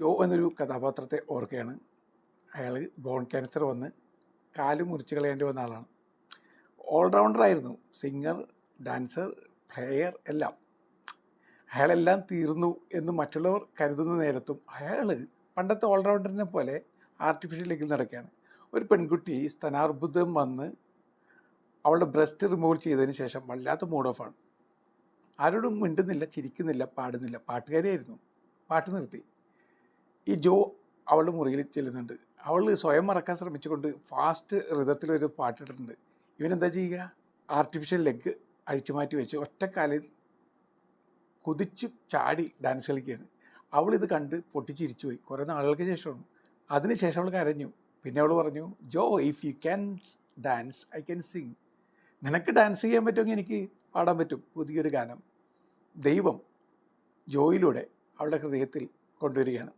ജോ എന്നൊരു കഥാപാത്രത്തെ ഓർക്കുകയാണ്. അയാൾ ബോൺ ക്യാൻസർ വന്ന് കാൽ മുറിച്ച് കളയേണ്ടി വന്ന ആളാണ്. ഓൾറൗണ്ടർ ആയിരുന്നു. സിംഗർ ഡാൻസർ പ്ലെയർ എല്ലാം. അയാളെല്ലാം തീർന്നു എന്ന് മറ്റുള്ളവർ കരുതുന്ന നേരത്തും അയാൾ പണ്ടത്തെ ഓൾറൗണ്ടറിനെ പോലെ ആർട്ടിഫിഷ്യൽ ലെഗിൽ നടക്കുകയാണ്. ഒരു പെൺകുട്ടി സ്തനാർബുദം വന്ന് അവളുടെ ബ്രസ്റ്റ് റിമൂവ് ചെയ്തതിന് ശേഷം വല്ലാത്ത മൂഡ് ഓഫ് ആണ്. ആരോടും മിണ്ടുന്നില്ല ചിരിക്കുന്നില്ല പാടുന്നില്ല. പാട്ടുകാരിയായിരുന്നു. പാട്ട് നിർത്തി. ഈ ജോ അവളുടെ മുറിയിൽ ചെല്ലുന്നുണ്ട്. അവൾ സ്വയം മറക്കാൻ ശ്രമിച്ചുകൊണ്ട് ഫാസ്റ്റ് റിതത്തിലൊരു പാട്ടിട്ടിട്ടുണ്ട്. ഇവനെന്താ ചെയ്യുക? ആർട്ടിഫിഷ്യൽ ലെഗ് അഴിച്ചു മാറ്റി വെച്ച് ഒറ്റക്കാലിൽ കുതിച്ച് ചാടി ഡാൻസ് കളിക്കുകയാണ്. അവൾ ഇത് കണ്ട് പൊട്ടിച്ചിരിച്ചു പോയി. കുറേ നാളുകൾക്ക് ശേഷമാണ്. അതിനുശേഷം അവൾ കരഞ്ഞു. പിന്നെ അവൾ പറഞ്ഞു Jo if you can dance I can sing നിനക്ക് ഡാൻസ് ചെയ്യാൻ പറ്റുമെങ്കിൽ എനിക്ക് പാടാൻ പറ്റും. പുതിയൊരു ഗാനം. ദൈവം ജോയിലൂടെ അവളുടെ ഹൃദയത്തിൽ കൊണ്ടുവരികയാണ്.